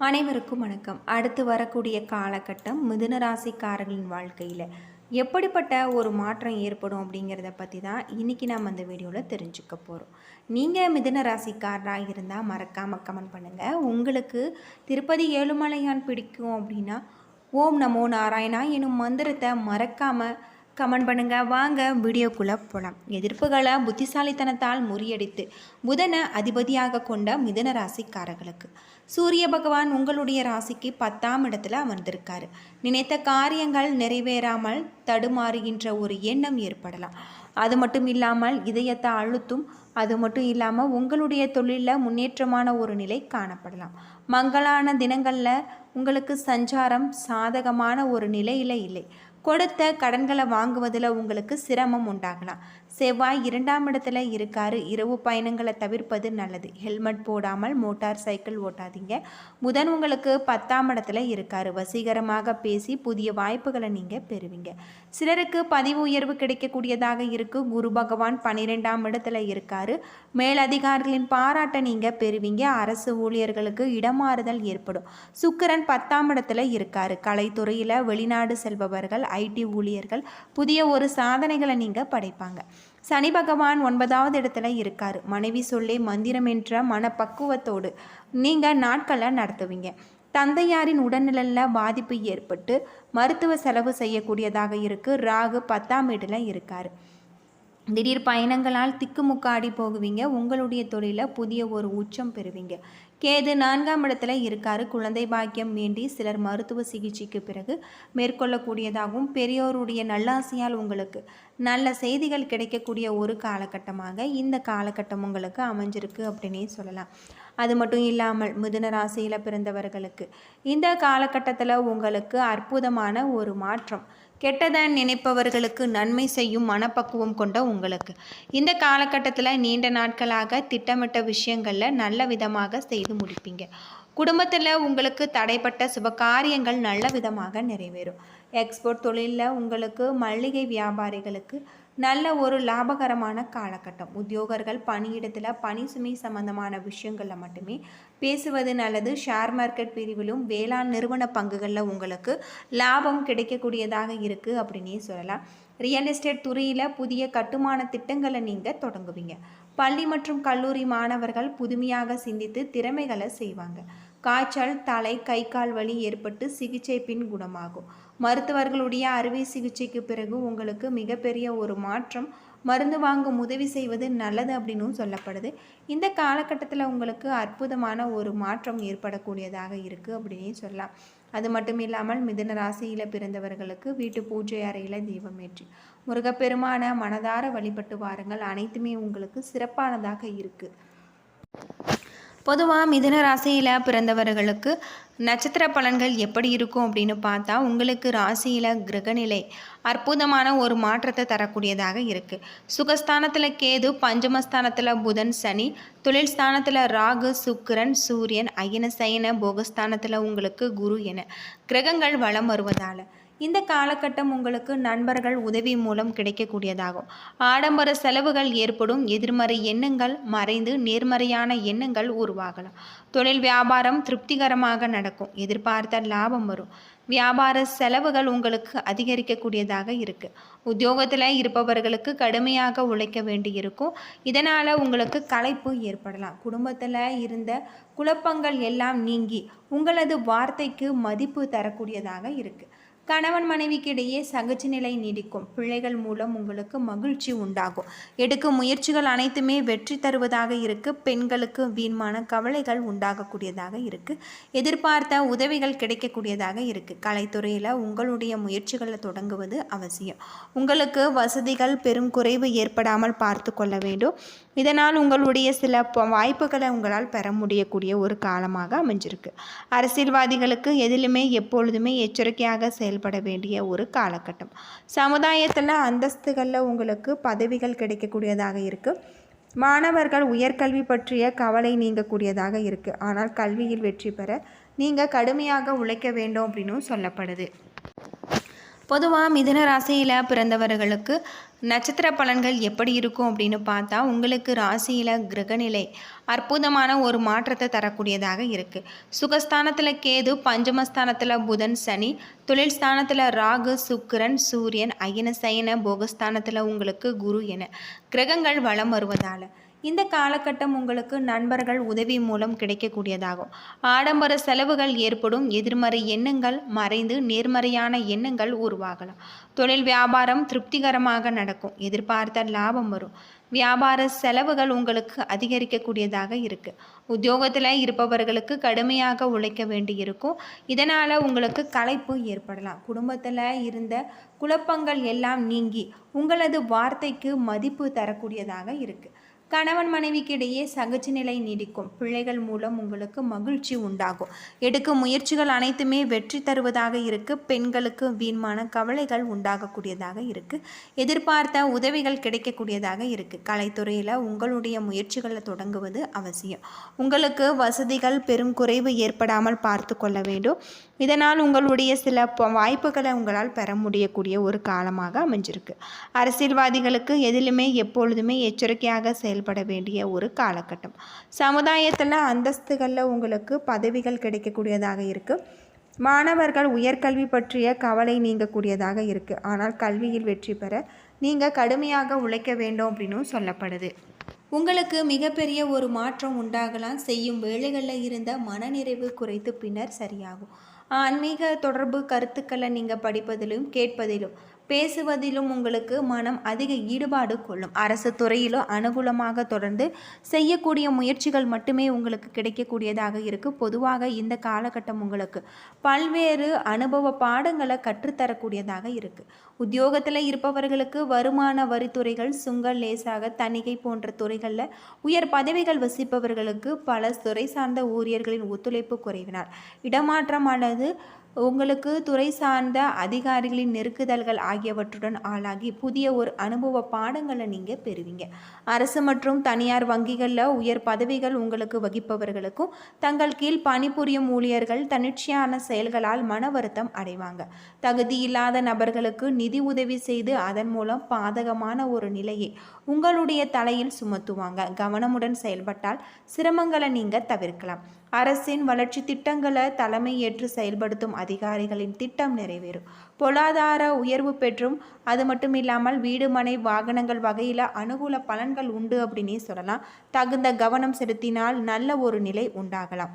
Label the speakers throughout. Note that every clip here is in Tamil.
Speaker 1: அனைவருக்கும் வணக்கம். அடுத்து வரக்கூடிய காலகட்டம் மிதுன ராசிக்காரர்களின் வாழ்க்கையில். எப்படிப்பட்ட ஒரு மாற்றம் ஏற்படும் அப்படிங்கிறத பற்றி தான் இன்றைக்கி நம்ம இந்த வீடியோவில் தெரிஞ்சுக்க போகிறோம் நீங்கள் மிதுன ராசிக்காரராக இருந்தால் மறக்காமல் கமெண்ட் பண்ணுங்கள் உங்களுக்கு திருப்பதி ஏழுமலையான் பிடிக்கும் அப்படின்னா ஓம் நமோ நாராயணா எனும் மந்திரத்தை மறக்காமல் கமெண்ட் பண்ணுங்கள் வாங்க வீடியோக்குள்ளே போகலாம் எதிர்ப்புகளை புத்திசாலித்தனத்தால் முறியடித்து புதனை அதிபதியாக கொண்ட மிதன ராசிக்காரர்களுக்கு. சூரிய பகவான் உங்களுடைய ராசிக்கு பத்தாம் இடத்துல அமர்ந்திருக்காரு. நினைத்த காரியங்கள் நிறைவேறாமல் தடுமாறுகின்ற ஒரு எண்ணம் ஏற்படலாம். அது மட்டும் இல்லாமல் இதயத்தை அழுத்தும் அது மட்டும் இல்லாமல் உங்களுடைய தொழிலில் முன்னேற்றமான ஒரு நிலை காணப்படலாம். மங்களான தினங்களில் உங்களுக்கு சஞ்சாரம் சாதகமான ஒரு நிலையில் இல்லை. கொடுத்த கடன்களை வாங்குவதில் உங்களுக்கு சிரமம் உண்டாகலாம். செவ்வாய் இரண்டாம் இடத்துல இருக்காரு. இரவு பயணங்களை தவிர்ப்பது நல்லது. ஹெல்மெட் போடாமல் மோட்டார் சைக்கிள் ஓட்டாதீங்க. புதன் உங்களுக்கு பத்தாம் இடத்துல இருக்காரு. வசீகரமாக பேசி புதிய வாய்ப்புகளை நீங்கள் பெறுவீங்க. சிலருக்கு பதிவு உயர்வு கிடைக்கக்கூடியதாக இருக்கு. குரு பகவான் பன்னிரெண்டாம் இடத்துல இருக்காரு. மேலதிகாரிகளின் பாராட்டை நீங்கள் பெறுவீங்க. அரசு ஊழியர்களுக்கு இடமாறுதல் ஏற்படும். சுக்கிரன் பத்தாம் இடத்துல இருக்காரு. கலைத்துறையில் வெளிநாடு செல்பவர்கள் ஐடி ஊழியர்கள் புதிய ஒரு சாதனைகளை நீங்கள் படைப்பாங்க. சனி பகவான் ஒன்பதாவது இடத்துல இருக்கார். மனைவி சொல்லே மந்திரம் என்ற மனப்பக்குவத்தோடு நீங்கள் நாட்களை நடத்துவீங்க. தந்தையாரின் உடல்நலில் பாதிப்பு ஏற்பட்டு மருத்துவ செலவு செய்யக்கூடியதாக இருக்குது ராகு பத்தாம் வீட்டில் இருக்கார். திடீர் பயணங்களால் திக்குமுக்காடி போகுவீங்க. உங்களுடைய தொழிலில் புதிய ஒரு உச்சம் பெறுவீங்க. கேது நான்காம் இடத்துல இருக்காரு. குழந்தை பாக்கியம் வேண்டி சிலர் மருத்துவ சிகிச்சைக்கு பிறகு மேற்கொள்ளக்கூடியதாகவும் பெரியோருடைய நல்லாசையால் உங்களுக்கு நல்ல செய்திகள் கிடைக்கக்கூடிய ஒரு காலகட்டமாக இந்த காலகட்டம் உங்களுக்கு அமைஞ்சிருக்கு அப்படின்னே சொல்லலாம். அது மட்டும் இல்லாமல் மிதுன ராசியில் பிறந்தவர்களுக்கு இந்த காலகட்டத்தில் உங்களுக்கு அற்புதமான ஒரு மாற்றம். கெட்டதை நினைப்பவர்களுக்கு நன்மை செய்யும் மனப்பக்குவம் கொண்ட உங்களுக்கு. இந்த காலகட்டத்தில் நீண்ட நாட்களாக திட்டமிட்ட விஷயங்களில் நல்ல விதமாக செய்து முடிப்பீங்க. குடும்பத்தில் உங்களுக்கு தடைப்பட்ட சுப காரியங்கள் நல்ல விதமாக நிறைவேறும். எக்ஸ்போர்ட் தொழிலில் உங்களுக்கு மல்லிகை வியாபாரிகளுக்கு நல்ல ஒரு லாபகரமான காலகட்டம். உத்தியோகர்கள் பணியிடத்தில் பணி சுமை சம்பந்தமான விஷயங்களில் மட்டுமே பேசுவது நல்லது. ஷேர் மார்க்கெட் பிரிவிலும் வேளாண் நிறுவன பங்குகளில் உங்களுக்கு லாபம் கிடைக்கக்கூடியதாக இருக்குது அப்படின்னே சொல்லலாம். ரியல் எஸ்டேட் துறையில் புதிய கட்டுமான திட்டங்களை நீங்கள் தொடங்குவீங்க. பள்ளி மற்றும் கல்லூரி மாணவர்கள் புதுமையாக சிந்தித்து திறமைகளை செய்வாங்க. காய்ச்சல் தலை கை கால் வலி ஏற்பட்டு சிகிச்சை பின் குணமாகும். மருத்துவர்களுடைய அறுவை சிகிச்சைக்கு பிறகு உங்களுக்கு மிகப்பெரிய ஒரு மாற்றம். மருந்து வாங்கும் உதவி செய்வது நல்லது அப்படின்னும் சொல்லப்படுது. இந்த காலகட்டத்தில் உங்களுக்கு அற்புதமான ஒரு மாற்றம் ஏற்படக்கூடியதாக இருக்குது அப்படின்னே சொல்லலாம். அது மட்டும் இல்லாமல் மிதன ராசியில் பிறந்தவர்களுக்கு வீட்டு பூஜை அறையில் தெய்வமேற்றி முருகப்பெருமான மனதார வழிபட்டு வாருங்கள். அனைத்துமே உங்களுக்கு சிறப்பானதாக இருக்குது பொதுவாக மிதுன ராசியில் பிறந்தவர்களுக்கு நட்சத்திர பலன்கள் எப்படி இருக்கும் அப்படின்னு பார்த்தா உங்களுக்கு ராசியில் கிரகநிலை அற்புதமான ஒரு மாற்றத்தை தரக்கூடியதாக இருக்குது சுகஸ்தானத்தில் கேது பஞ்சமஸ்தானத்தில் புதன் சனி தொழில் ஸ்தானத்தில் ராகு சுக்கிரன் சூரியன் அயன சயன போகஸ்தானத்தில் உங்களுக்கு குரு என கிரகங்கள் வளம் வருவதால். இந்த காலகட்டம் உங்களுக்கு நண்பர்கள் உதவி மூலம் கிடைக்கக்கூடியதாகும். ஆடம்பர செலவுகள் ஏற்படும் எதிர்மறை எண்ணங்கள் மறைந்து நேர்மறையான எண்ணங்கள் உருவாகலாம். தொழில் வியாபாரம் திருப்திகரமாக நடக்கும் எதிர்பார்த்த லாபம் வரும். வியாபார செலவுகள் உங்களுக்கு அதிகரிக்கக்கூடியதாக இருக்குது உத்தியோகத்தில் இருப்பவர்களுக்கு கடுமையாக உழைக்க வேண்டி இருக்கும் இதனால் உங்களுக்கு களைப்பு ஏற்படலாம். குடும்பத்தில் இருந்த குழப்பங்கள் எல்லாம் நீங்கி உங்களது வார்த்தைக்கு மதிப்பு தரக்கூடியதாக இருக்குது கணவன் மனைவிக்கு இடையே சகஜ நிலை நீடிக்கும். பிள்ளைகள் மூலம் உங்களுக்கு மகிழ்ச்சி உண்டாகும். எடுக்கும் முயற்சிகள் அனைத்துமே வெற்றி தருவதாக இருக்கு. பெண்களுக்கு வீண்மான கவலைகள் உண்டாகக்கூடியதாக இருக்கு. எதிர்பார்த்த உதவிகள் கிடைக்கக்கூடியதாக இருக்கு. கலைத்துறையில் உங்களுடைய முயற்சிகளை தொடங்குவது அவசியம். உங்களுக்கு வசதிகள் பெரும் குறைவு ஏற்படாமல் பார்த்து கொள்ள வேண்டும். இதனால் உங்களுடைய சில வாய்ப்புகளை உங்களால் பெற முடியக்கூடிய ஒரு காலமாக அமைஞ்சிருக்கு. அரசியல்வாதிகளுக்கு எதிலுமே எப்பொழுதுமே எச்சரிக்கையாக செயல்பட வேண்டிய ஒரு காலகட்டம். சமுதாயத்தில் அந்தஸ்துகளில் உங்களுக்கு பதவிகள் கிடைக்கக்கூடியதாக இருக்குது மாணவர்கள் உயர்கல்வி பற்றிய கவலை நீங்கக்கூடியதாக இருக்குது ஆனால் கல்வியில் வெற்றி பெற நீங்கள் கடுமையாக உழைக்க வேண்டும் அப்படின்னும் சொல்லப்படுது. பொதுவாக மிதுன ராசியில் பிறந்தவர்களுக்கு நட்சத்திர பலன்கள் எப்படி இருக்கும் அப்படின்னு பார்த்தா உங்களுக்கு ராசியில் கிரகநிலை அற்புதமான ஒரு மாற்றத்தை தரக்கூடியதாக இருக்குது சுகஸ்தானத்தில் கேது பஞ்சமஸ்தானத்தில் புதன் சனி தொழில் ஸ்தானத்தில் ராகு சுக்கிரன் சூரியன் அயன சயன போகஸ்தானத்தில் உங்களுக்கு குரு என கிரகங்கள் வலம் வருவதால். இந்த காலகட்டம் உங்களுக்கு நண்பர்கள் உதவி மூலம் கிடைக்கக்கூடியதாகும். ஆடம்பர செலவுகள் ஏற்படும் எதிர்மறை எண்ணங்கள் மறைந்து நேர்மறையான எண்ணங்கள் உருவாகலாம். தொழில் வியாபாரம் திருப்திகரமாக நடக்கும் எதிர்பார்த்த லாபம் வரும். வியாபார செலவுகள் உங்களுக்கு அதிகரிக்கக்கூடியதாக இருக்குது உத்தியோகத்தில் இருப்பவர்களுக்கு கடுமையாக உழைக்க வேண்டி இருக்கும் இதனால் உங்களுக்கு களைப்பு ஏற்படலாம். குடும்பத்தில் இருந்த குழப்பங்கள் எல்லாம் நீங்கி உங்களது வார்த்தைக்கு மதிப்பு தரக்கூடியதாக இருக்குது கணவன் மனைவிக்கு இடையே சகஜ நிலை நீடிக்கும். பிள்ளைகள் மூலம் உங்களுக்கு மகிழ்ச்சி உண்டாகும். எடுக்கும் முயற்சிகள் அனைத்துமே வெற்றி தருவதாக இருக்கு. பெண்களுக்கு வீண்மான கவலைகள் உண்டாகக்கூடியதாக இருக்கு. எதிர்பார்த்த உதவிகள் கிடைக்கக்கூடியதாக இருக்கு. கலைத்துறையில் உங்களுடைய முயற்சிகளை தொடங்குவது அவசியம். உங்களுக்கு வசதிகள் பெரும் குறைவு ஏற்படாமல் பார்த்து கொள்ள வேண்டும். இதனால் உங்களுடைய சில வாய்ப்புகளை உங்களால் பெற முடியக்கூடிய ஒரு காலமாக அமைஞ்சிருக்கு. அரசியல்வாதிகளுக்கு எதிலுமே எப்பொழுதுமே எச்சரிக்கையாக செயல்பட வேண்டிய ஒரு காலகட்டம். சமுதாயத்தில் அந்தஸ்துகளில் உங்களுக்கு பதவிகள் கிடைக்கக்கூடியதாக இருக்குது மாணவர்கள் உயர்கல்வி பற்றிய கவலை நீங்கக்கூடியதாக இருக்குது ஆனால் கல்வியில் வெற்றி பெற நீங்கள் கடுமையாக உழைக்க வேண்டும் அப்படின்னும் சொல்லப்படுது. உங்களுக்கு மிகப்பெரிய ஒரு மாற்றம் உண்டாகலாம். செய்யும் வேலைகளில் இருந்த மனநிறைவு குறைத்து பின்னர் சரியாகும். ஆன்மீக தொடர்பு கருத்துக்களை நீங்கள் படிப்பதிலும் கேட்பதிலும் பேசுவதிலும் உங்களுக்கு மனம் அதிக ஈடுபாடு கொள்ளும். அரசு துறையிலோ அனுகூலமாக தொடர்ந்து செய்யக்கூடிய முயற்சிகள் மட்டுமே உங்களுக்கு கிடைக்கக்கூடியதாக இருக்குது பொதுவாக இந்த காலகட்டம் உங்களுக்கு பல்வேறு அனுபவ பாடங்களை கற்றுத்தரக்கூடியதாக இருக்குது உத்தியோகத்தில் இருப்பவர்களுக்கு வருமான வரித்துறைகள் சுங்க லேசாக தணிகை போன்ற துறைகளில் உயர் பதவிகள் வசிப்பவர்களுக்கு பல துறை சார்ந்த ஊழியர்களின் ஒத்துழைப்பு குறைவினால் இடமாற்றம் அல்லது உங்களுக்கு துறை சார்ந்த அதிகாரிகளின் நெருக்குதல்கள் ஆகியவற்றுடன் ஆளாகி புதிய ஒரு அனுபவ பாடங்களை நீங்கள் பெறுவீங்க. அரசு மற்றும் தனியார் வங்கிகளில் உயர் பதவிகள் உங்களுக்கு வகிப்பவர்களுக்கும் தங்கள் கீழ் பணிபுரியும் ஊழியர்கள் தன்னிச்சையான செயல்களால் மன வருத்தம் அடைவாங்க. தகுதி இல்லாத நபர்களுக்கு நிதி உதவி செய்து அதன் மூலம் பாதகமான ஒரு நிலையை உங்களுடைய தலையில் சுமத்துவாங்க. கவனமுடன் செயல்பட்டால் சிரமங்களை நீங்கள் தவிர்க்கலாம். அரசின் வளர்ச்சி திட்டங்களை தலைமை ஏற்று செயல்படுத்தும் அதிகாரிகளின் திட்டம் நிறைவேறும். பொருளாதார உயர்வு பெற்றும் அது மட்டும் இல்லாமல் வீடு மனை வாகனங்கள் வகையில் அனுகூல பலன்கள் உண்டு அப்படின்னே சொல்லலாம். தகுந்த கவனம் செலுத்தினால் நல்ல ஒரு நிலை உண்டாகலாம்.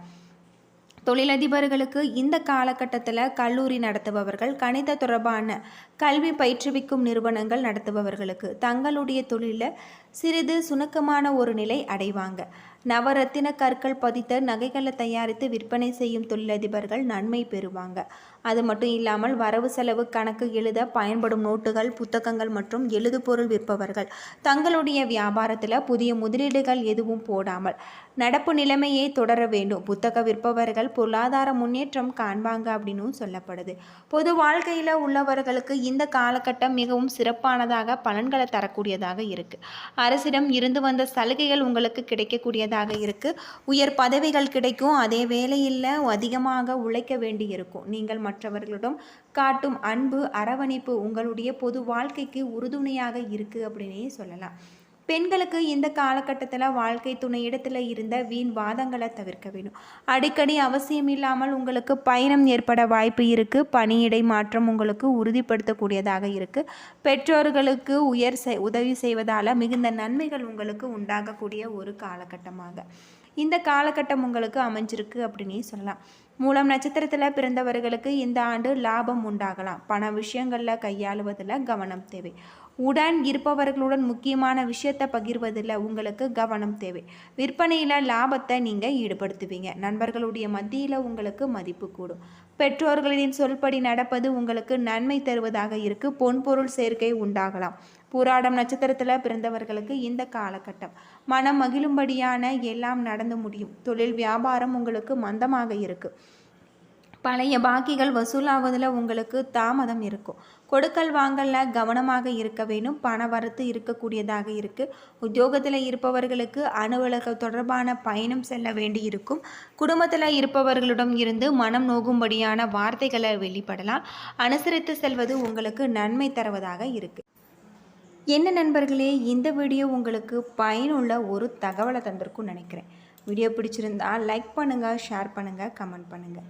Speaker 1: தொழிலதிபர்களுக்கு இந்த காலகட்டத்தில் கல்லூரி நடத்துபவர்கள் கணித தொடர்பான கல்வி பயிற்றுவிக்கும் நிறுவனங்கள் நடத்துபவர்களுக்கு தங்களுடைய தொழிலில் சிறிது சுணக்கமான ஒரு நிலை அடைவாங்க. நவரத்தின கற்கள் பதித்த நகைகளை தயாரித்து விற்பனை செய்யும் தொழிலதிபர்கள் நன்மை பெறுவாங்க. அது மட்டும் இல்லாமல் வரவு செலவு கணக்கு எழுத பயன்படும் நோட்டுகள் புத்தகங்கள் மற்றும் எழுதுபொருள் விற்பவர்கள் தங்களுடைய வியாபாரத்தில் புதிய முதலீடுகள் எதுவும் போடாமல் நடப்பு நிலைமையை தொடர வேண்டும். புத்தக விற்பவர்கள் பொருளாதார முன்னேற்றம் காண்பாங்க அப்படின்னு சொல்லப்படுது. பொது வாழ்க்கையில் உள்ளவர்களுக்கு இந்த காலகட்டம் மிகவும் சிறப்பானதாக பலன்களை தரக்கூடியதாக இருக்குது அரசிடம் இருந்து வந்த சலுகைகள் உங்களுக்கு கிடைக்கக்கூடியதாக இருக்குது உயர் பதவிகள் கிடைக்கும். அதே வேலையில் அதிகமாக உழைக்க வேண்டி இருக்கும் நீங்கள் மற்றவர்களிடம் காட்டும் அன்பு அரவணைப்பு உங்களுடைய பொது வாழ்க்கைக்கு உறுதுணையாக இருக்குது அப்படின்னே சொல்லலாம். பெண்களுக்கு இந்த காலகட்டத்தில் வாழ்க்கை துணை இடத்துல இருந்த வீண் வாதங்களை தவிர்க்க வேணும். அடிக்கடி அவசியம் இல்லாமல் உங்களுக்கு பயணம் ஏற்பட வாய்ப்பு இருக்குது பணியிடை மாற்றம் உங்களுக்கு உறுதிப்படுத்தக்கூடியதாக இருக்குது பெற்றோர்களுக்கு உயர் உதவி செய்வதால் மிகுந்த நன்மைகள் உங்களுக்கு உண்டாகக்கூடிய ஒரு காலகட்டமாக. இந்த காலகட்டம் உங்களுக்கு அமைஞ்சிருக்கு அப்படின்னே சொல்லலாம். மூலம் நட்சத்திரத்தில் பிறந்தவர்களுக்கு இந்த ஆண்டு லாபம் உண்டாகலாம். பண விஷயங்களில் கையாளுவதில் கவனம் தேவை. உடன் இருப்பவர்களுடன் முக்கியமான விஷயத்தை பகிர்வதில் உங்களுக்கு கவனம் தேவை. விற்பனையில் லாபத்தை நீங்கள் ஈடுபடுத்துவீங்க. நண்பர்களுடைய மத்தியில் உங்களுக்கு மதிப்பு கூடும். பெற்றோர்களின் சொல்படி நடப்பது உங்களுக்கு நன்மை தருவதாக இருக்குது பொன்பொருள் சேர்க்கை உண்டாகலாம். பூராடம் நட்சத்திரத்தில் பிறந்தவர்களுக்கு இந்த காலகட்டம். மனம் மகிழும்படியான எல்லாம் நடந்து முடியும். தொழில் வியாபாரம் உங்களுக்கு மந்தமாக இருக்குது பழைய பாக்கிகள் வசூலாவதில் உங்களுக்கு தாமதம் இருக்கும். கொடுக்கல் வாங்கலில் கவனமாக இருக்க வேணும் பண வரத்து இருக்கக்கூடியதாக இருக்குது உத்தியோகத்தில் இருப்பவர்களுக்கு அலுவலக தொடர்பான பயணம் செல்ல வேண்டி இருக்கும். குடும்பத்தில் இருப்பவர்களிடம் இருந்து மனம் நோகும்படியான வார்த்தைகளை வெளிப்படலாம். அனுசரித்து செல்வது உங்களுக்கு நன்மை தருவதாக இருக்குது என்ன நண்பர்களே இந்த வீடியோ உங்களுக்கு பயனுள்ள ஒரு தகவலை தந்திருக்கும்னு நினைக்கிறேன். வீடியோ பிடிச்சிருந்தா லைக் பண்ணுங்கள் ஷேர் பண்ணுங்கள் கமெண்ட் பண்ணுங்கள்